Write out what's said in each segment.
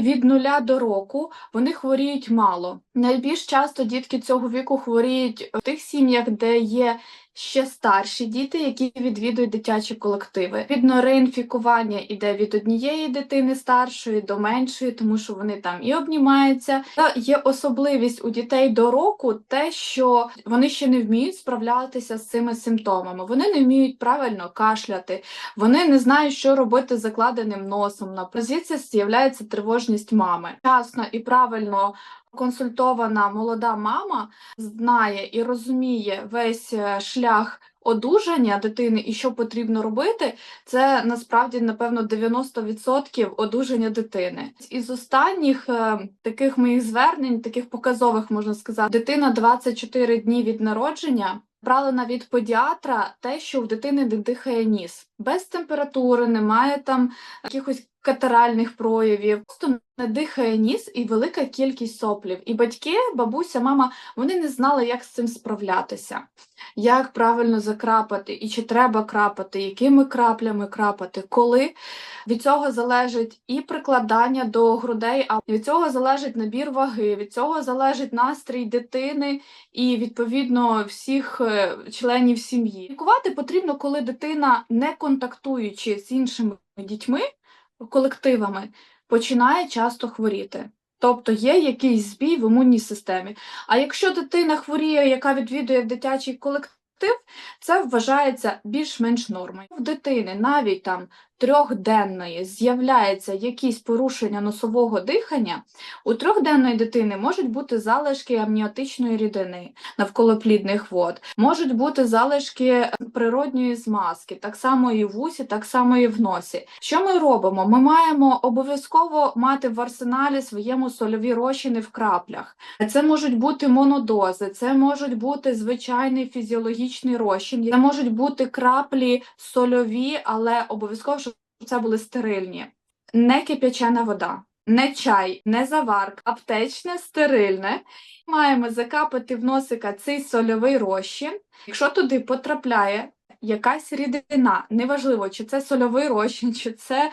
Від нуля до року вони хворіють мало. Найбільш часто дітки цього віку хворіють в тих сім'ях, де є ще старші діти, які відвідують дитячі колективи. Відно реінфікування іде від однієї дитини старшої до меншої, тому що вони там і обнімаються. Та є особливість у дітей до року те, що вони ще не вміють справлятися з цими симптомами. Вони не вміють правильно кашляти, вони не знають, що робити з закладеним носом. На позиції з'являється тривожність мами. Вчасно і правильно консультована молода мама знає і розуміє весь е, шлях одужання дитини і що потрібно робити, це насправді напевно 90% одужання дитини. Із останніх е, таких моїх звернень, таких показових можна сказати, дитина 24 дні від народження. Брали навіть педіатра те, що в дитини дихає ніс, без температури, немає там якихось катаральних проявів, просто не дихає ніс і велика кількість соплів. І батьки, бабуся, мама, вони не знали, як з цим справлятися, як правильно закрапати, і чи треба крапати, якими краплями крапати, коли. Від цього залежить і прикладання до грудей, а від цього залежить набір ваги, від цього залежить настрій дитини і відповідно всіх е, членів сім'ї. Лікувати потрібно, коли дитина, не контактуючи з іншими дітьми, колективами, починає часто хворіти. Тобто є якийсь збій в імунній системі. А якщо дитина хворіє, яка відвідує дитячий колектив, це вважається більш-менш нормою. В дитини навіть там трьохденної з'являється якісь порушення носового дихання, у трьохденної дитини можуть бути залишки амніотичної рідини навколо плідних вод, можуть бути залишки природньої змазки, так само і в вусі, так само і в носі. Що ми робимо? Ми маємо обов'язково мати в арсеналі своєму сольові розчини в краплях. Це можуть бути монодози, це можуть бути звичайний фізіологічний розчин, це можуть бути краплі сольові, але обов'язково, це були стерильні. Не кип'ячена вода, не чай, не заварка, аптечне, стерильне. Маємо закапати в носика цей сольовий розчин. Якщо туди потрапляє якась рідина, неважливо, чи це сольовий розчин, чи це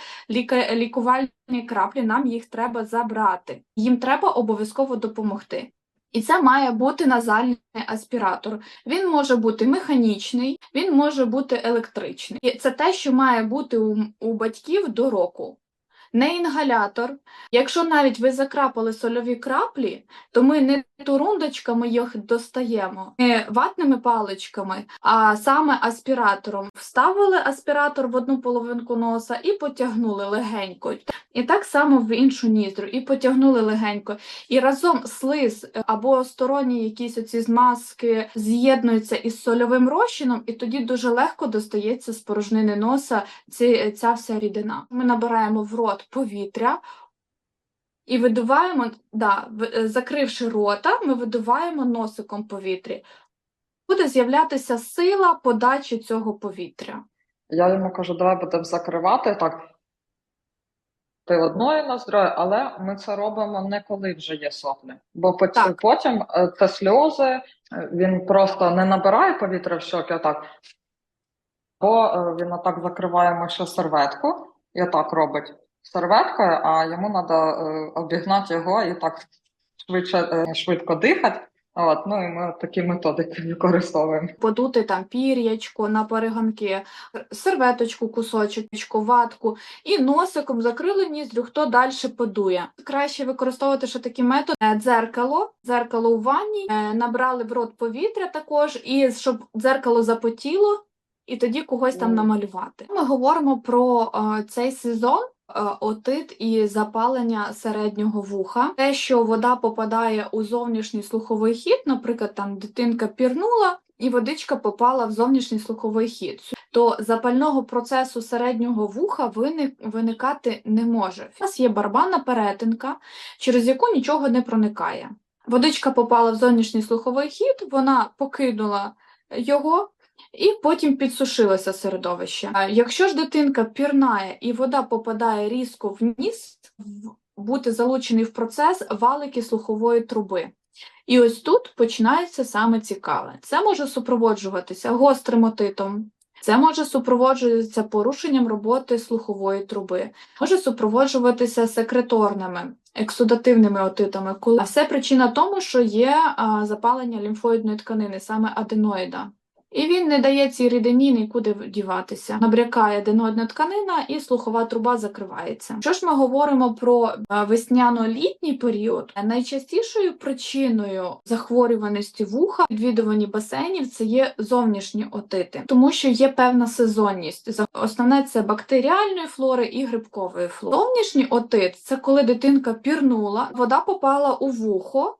лікувальні краплі, нам їх треба забрати. Їм треба обов'язково допомогти. І це має бути назальний аспіратор. Він може бути механічний, він може бути електричний. І це те, що має бути у, у батьків до року. Не інгалятор. Якщо навіть ви закрапали сольові краплі, то ми не турундочками їх достаємо, не ватними паличками, а саме аспіратором. Вставили аспіратор в одну половинку носа і потягнули легенько. І так само в іншу ніздрю, і потягнули легенько. І разом слиз або сторонні якісь оці змазки з'єднуються із сольовим розчином, і тоді дуже легко достається з порожнини носа ця вся рідина. Ми набираємо в рот повітря. І видуваємо, да, закривши рота, ми видуваємо носиком повітря. Буде з'являтися сила подачі цього повітря. Я йому кажу, давай будемо закривати так. Ти одною ноздрою, але ми це робимо не коли вже є соплі. Бо пот- Так. потім е, це сльози, е, він просто не набирає повітря в щоки, отак. Бо е, він отак закриваємо ще серветку, і отак робить серветкою, а йому треба обігнати його і так швидше, е, швидко дихати. От, ну і ми такі методики використовуємо. Подути там пір'ячко на перегонки, серветочку, кусочок, ватку і носиком закрили ніздрю, хто далі подує. Краще використовувати ще такий метод е, дзеркало, дзеркало у ванні, е, набрали в рот повітря також, і щоб дзеркало запотіло, і тоді когось там намалювати. Ми говоримо про е, цей сезон. Е, Отит і запалення середнього вуха, те, що вода попадає у зовнішній слуховий хід, наприклад, там дитинка пірнула і водичка попала в зовнішній слуховий хід, то запального процесу середнього вуха виник, виникати не може. У нас є барабанна перетинка, через яку нічого не проникає. Водичка попала в зовнішній слуховий хід, вона покинула його. І потім підсушилося середовище. Якщо ж дитинка пірнає і вода попадає різко в ніс, бути залучений в процес валики слухової труби. І ось тут починається саме цікаве. Це може супроводжуватися гострим отитом, Це може супроводжуватися порушенням роботи слухової труби, може супроводжуватися секреторними, ексудативними отитами. А все причина тому, що є запалення лімфоїдної тканини, саме аденоїда. І він не дає цій рідині нікуди діватися. Набрякає аденоїдна тканина і слухова труба закривається. Що ж ми говоримо про е, весняно-літній період? Найчастішою причиною захворюваності вуха, відвідувані басейнів, це є зовнішні отити, тому що є певна сезонність. Основне це бактеріальної флори і грибкової флори. Зовнішній отит це коли дитинка пірнула, вода попала у вухо.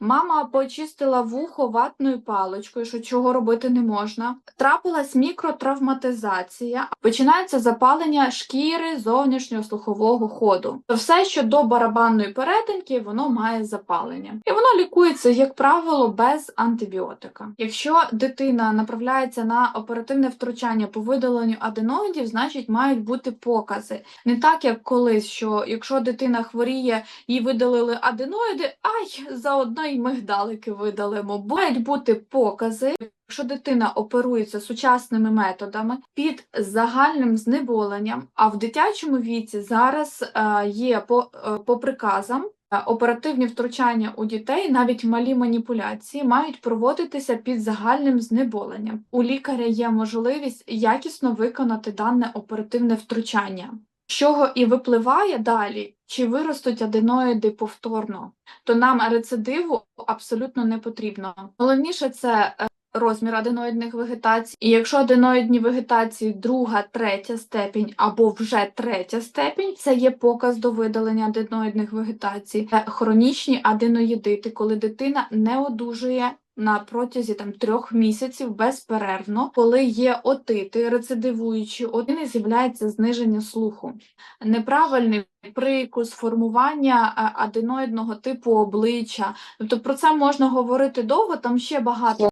Мама почистила вухо ватною паличкою, що чого робити не можна. Трапилась мікротравматизація, починається запалення шкіри зовнішнього слухового ходу. Все, що до барабанної перетинки, воно має запалення, і воно лікується, як правило, без антибіотика. Якщо дитина направляється на оперативне втручання по видаленню аденоїдів, значить мають бути покази. Не так, як колись, що якщо дитина хворіє, їй видалили аденоїди, ай, заодно й мигдалики видалимо. Мають бути покази. Якщо дитина оперується сучасними методами під загальним знеболенням, а в дитячому віці зараз е, є по, е, по приказам е, оперативні втручання у дітей, навіть малі маніпуляції, мають проводитися під загальним знеболенням. У лікаря є можливість якісно виконати дане оперативне втручання. З чого і випливає далі, чи виростуть аденоїди повторно, то нам рецидиву абсолютно не потрібно. Головніше це е, розмір аденоїдних вегетацій. І якщо аденоїдні вегетації друга, третя степінь або вже третя степінь, це є показ до видалення аденоїдних вегетацій. Хронічні аденоїдити, коли дитина не одужує. На протязі там трьох місяців безперервно, коли є отити, рецидивуючі отини, з'являється зниження слуху, неправильний прикус, формування аденоїдного типу обличчя. Тобто про це можна говорити довго, там ще багато